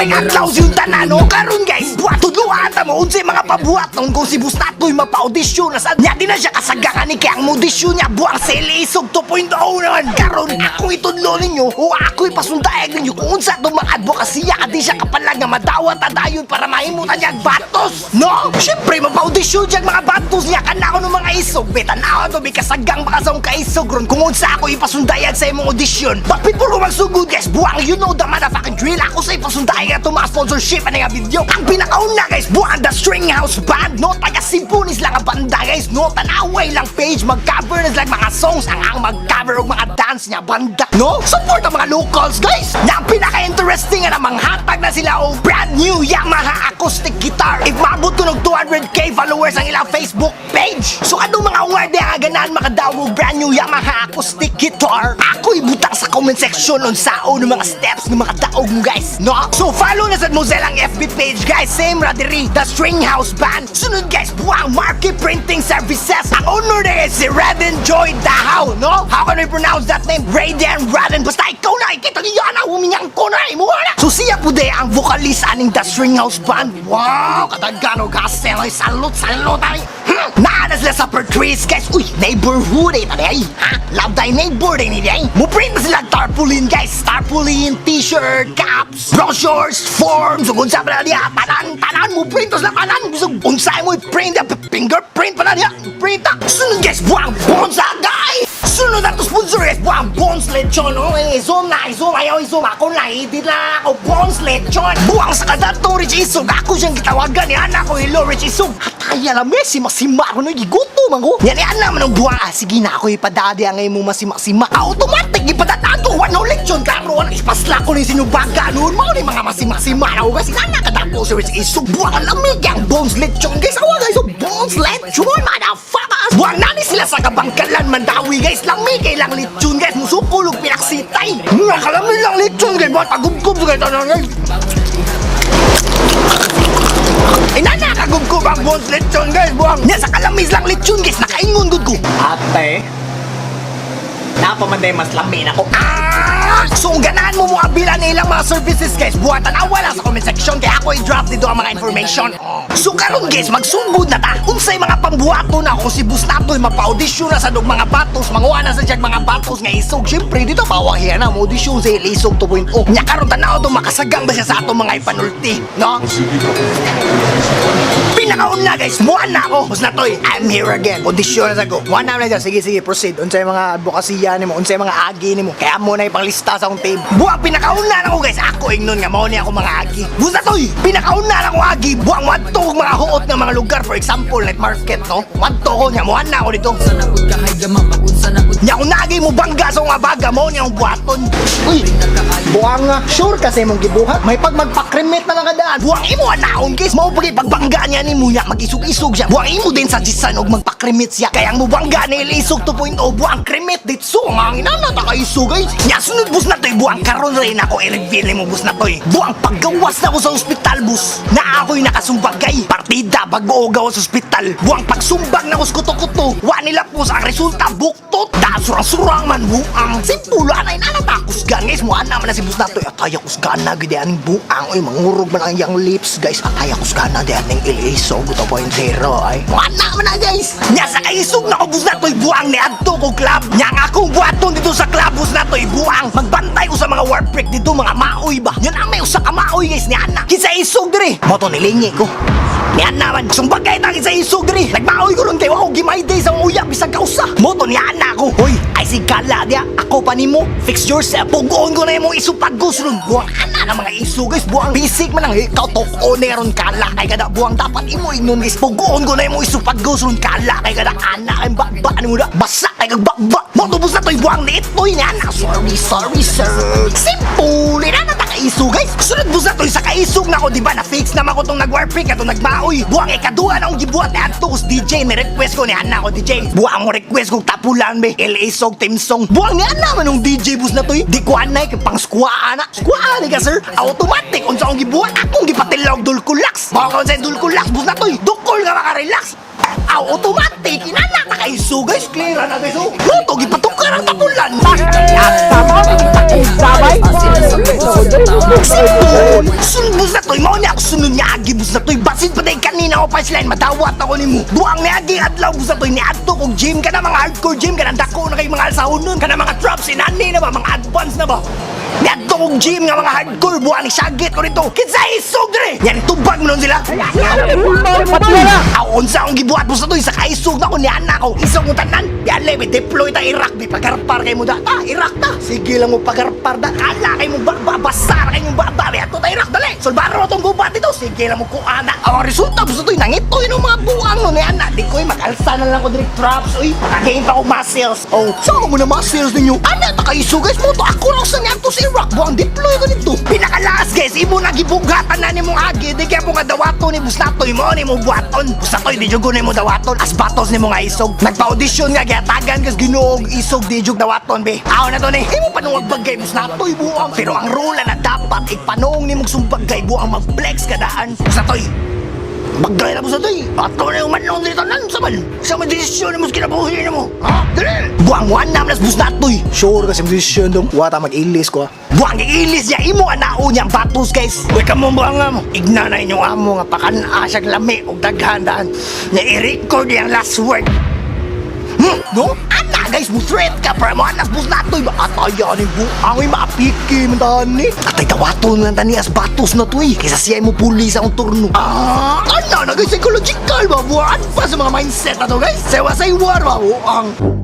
may adlaw yung tanan karon guys buhat tudluan ta mo unsay mga pabuhat nun kung si Bustatoy mapa-audition na sa nya di na siya kasagangan ni kaya ang audition niya buwang sa ilisog 2.0 naman karon ako itudlo ninyo o ako ipasundayag ninyo. Kung unsa itong mga advokasya adi siya kapalag nga madawat adayon para mahimutan niya ang batos no? Syempre mapa-audition siya mga batos niya. Kana ng mga isog betanaw to may kasagang baka sa kaisog ron. Kung unsa ako ipasundayag sa imong but before ko magsugod guys? Buwang you know the motherfucking drill. Ako sa ipasundayag itong mga sponsorship na nga video? Ang pinakauna guys buwang the string house band. No taga Simpunis lang ang banda guys. No tanaway lang page mag-cover na sila mga songs. Ang ang mag-cover og mga dance niya banda. No support ang mga locals guys. Na ang pinaka-interesting nga namang hatag na sila og brand new Yamaha acoustic guitar. If maabot ko ng 200k followers ang ilang Facebook page. So anong mga award ang ganahan makadaog og brand new Yamaha acoustic guitar? Ako ibutang sa comment section on sao ng mga steps ng mga daog mo guys. No? So follow na sa Mozellang FB page guys. Same radiri the string house band. Sunod guys buwang market printing services. Ang owner na guys si Raden Joy Dahao no? How can I pronounce that name? Raden Raden. Basta ikaw na ikita niyo na huminyang ko na imo na. So siya po de ang vocalist aning the string house band. Wow katagano gasel ay salute salute ay hmm. Naana sila sa Pertrees guys. Uy neighborhood eh tadi ay ha? Love thy neighbor din ni ay mo print na sila tarpaulin guys. Tarpaulin t-shirt caps brochures forms ug unsa pa na diya tanan tanan. Mo print na tanan. Unsay mo i-print ya fingerprint pa na diya print na sunod guys buwang bonsa guys sunod na to sponsor guys buwang bones lechon. Oh eh zoom na zoom ayaw zoom. Ako na edit na ako bones lechon. Buwang sa kadato Rich Isog. Ako siyang gitawagan ni anak ko hello Rich Isog. Hataya lang Messi masima ko na giguto man ko yan yan naman ang buwang ah sige na ako ipadadi ang ngayon mo masima-sima automatic ipadadaan ko wano lechon karon ipasla ko ni sinubaga. Noon mo ni mga masima-sima na ko kasi anak kadako si Rich Isog. Buwang ang lamig ang bones lechon guys. Awa guys so bones lechon motherfuckers. Buwang nani sila sa kabangkalan mandawi guys. Lamig kay lang lechon guys. Musukulog pinaksitay. Nga kalamig lang lechon guys. Buwang tagubkob guys. Ano guys? Ay nana kagubkob ang bones lechon guys. Buwang nya sa kalamis lang lechon guys. Nakaingon gud ko. Ate, napamanday mas lamin ako. Ah! So ang ganahan mo mga bilan nilang mga services guys. Buhatan awa lang sa comment section Kaya ako i-drop dito ang mga information. So karon guys magsugod na ta. Unsay mga pambuhato na kung si Bus Natoy Mapa-audition na sa dog mga batos Manguha na sa siyang mga batos nga isog. Siyempre dito bawang hiya na mo audition sa ilisog 2.0 Nya karon tanaw to makasagang ba siya sa atong mga ipanulti No? Pinakauna guys, muan na ako. Bus Natoy, I'm here again. Audition na sa ko na na dyan, sige sige. Proceed. Unsay mga advokasya ni mo Unsay mga agi ni mo Kaya mo na ipanglista sa akong team Buwang pinakauna na ko guys. Ako ignon nga. Mao ni ako mga agi. Bus Natoy, pinakauna na ko agi. Buwang wadto og mga huot nga mga lugar. For example, night market no? Wadto ko nya muan na ako dito. Nya kung nagi mo bangga sa mga baga mo niya ang buhaton. Uy, buwang nga Sure kasi mong gibuhat? May pag magpakrimit na lang kadaan Buwang imo anaon guys Mao pagi pagbangga niya ni mo niya Mag-isog-isog siya. Buwang imo din sa jisan og magpakrimit siya. Kaya ang mo bangga ni Ilisog 2.0 Buwang krimit ditso Mga inana ta kaisog guys. Nya sunod bus na to'y buwang karon rin ako i-reveal mo bus na to'y. Buwang paggawas na ako sa ospital bus. Na ako'y nakasumbagay Partida bago gawas sa ospital. Buwang pagsumbag na ko sa kuto-kuto. Wa nila po sa resulta buktot. Da surang-surang man buang Simpulo anay na natakusgan guys. Mo ana man na si bus na to'y Atay akusgan na aning buang Uy mangurog man ang iyang lips guys. Atay akusgan na di aning iliso Guto point zero ay. Mo ana man na guys. Nya sa kaisog na ko bus na to'y buang ni Adto ko club. Nya nga akong buhaton dito sa club bus na to'y buang Magbantay ko sa mga warp break dito mga maoy ba? Yan ang may usa ka maoy guys ni Ana Kisa isog diri Moto nilingi ko Yan naman, sumbagay tayo sa isog diri Nagmaoy ko ron kay wow, gimay day sa uya Bisag kausa, moto ni Ana ko. Hoy, ay si Kala dia, ako pa nimo Fix yourself, pugoon ko na yung mga isupag ron. Buwang ana na mga iso guys Buwang. Bisik man ang ikaw toko na ron Kala. Kay kada buwang dapat imo ignon guys. Pugoon ko na yung mga isupag ron Kala. Kay kada ana kay bakba mo na? Basa kay kag bakba Motubos na to'y buwang ni ito'y ni Ana. Sorry, sorry sir. Simple, ina na iso guys Sunod bus na to'y sa kaisog na ko Diba na fix naman ko tong nag-warpick Ato nagmaoy. Buwang ikaduha na akong gibuhat ni kus DJ May request ko ni Ana ko DJ Buwang mo request kong tapulan be LA song team song. Buwang ni Ana man yung DJ bus na to'y. Di ko anay kay pang squaa na. Squaa ni ka sir. Automatic Unsa akong gibuhat. Akong gipatilaw dulkulax. Mga kung sa dulkulax bus na to'y. Dukol ka makarelax Aw, automatic, inana na kayo so guys, clear na guys oh. Luto, gipatukar ang tapulan. Sabay? Simple! Sunod bus na to'y, mao niya ako sunod niya agi bus na to'y Basin pa kanina ko pa sila, madawat ako ni mo Buang ni agi adlaw bus na to'y, ni adto kong gym ka na mga hardcore gym ka na dako na kayo mga alsahon nun Ka na mga traps, inani na ba, mga advance na ba Ni adto kong gym nga mga hardcore, buang ni sagit ko nito Kinsa isog dre! Yan itubag mo nun sila Patiwala! Aon sa akong gibuhat mo sa to, isa kaisog na ko ni anak ko Isang mo tanan, yan le, may deploy ta Iraq. Di pagarpar kayo mo da, ah, Iraq ta. Sige lang mo pagarpar da, kala kayo mo babasar kayo mo bababi Ato ta Iraq, dali, solbaro tong gubat ito Sige lang mo ko anak, ang resulta mo sa to, nangitoy ng mga buang no ni anak Di ko'y mag-alsa na lang ko direct traps, uy, nakagain pa ko muscles. Oh, saan mo na muscles ninyo? Anak, ta kaisog guys. Mo to, ako lang sa niyan to sa Iraq Buang deploy ko nito. Pinakalas guys, imo nagibugatan na ni mong agi. Di kaya mo nga dawato ni Busnatoy mo ni mo buhaton Busnatoy, di jud ni mo dawaton. As batos ni mo nga isog. Nagpa-audition nga gatagan kas ginuog isog di jud dawaton be. Aw na to ni, imo panuwag bagay Busnatoy buang Pero ang rule na dapat ipanong ni mong sumbagay buang mag-flex kadaan Busnatoy, Bagay na mo sa day. Ato na yung manong dito nan sa man. Sa may desisyon mo sa kinabuhi na mo. Ha? Dali. Buang one nam nas bus natoy. Sure kasi mo desisyon dong. Wata mag-ilis ko ah. Buang iilis niya imo anao niyang batos guys. Uy buang nga mo. Igna na inyong amo nga pakana siyang lami o daghandaan. Na i-record yung last word. Hmm? No? Guys, threat ka para mo anas bus natoy. Makataya ni bu. Ang maapiki man tani. Atay tawaton lang tani as batos na to eh. Kaysa siya mo puli sa akong turno. Ah, ano na guys, psychological ba? Buwan pa sa mga mindset na to guys. Sewa sa iwar ba? Buang.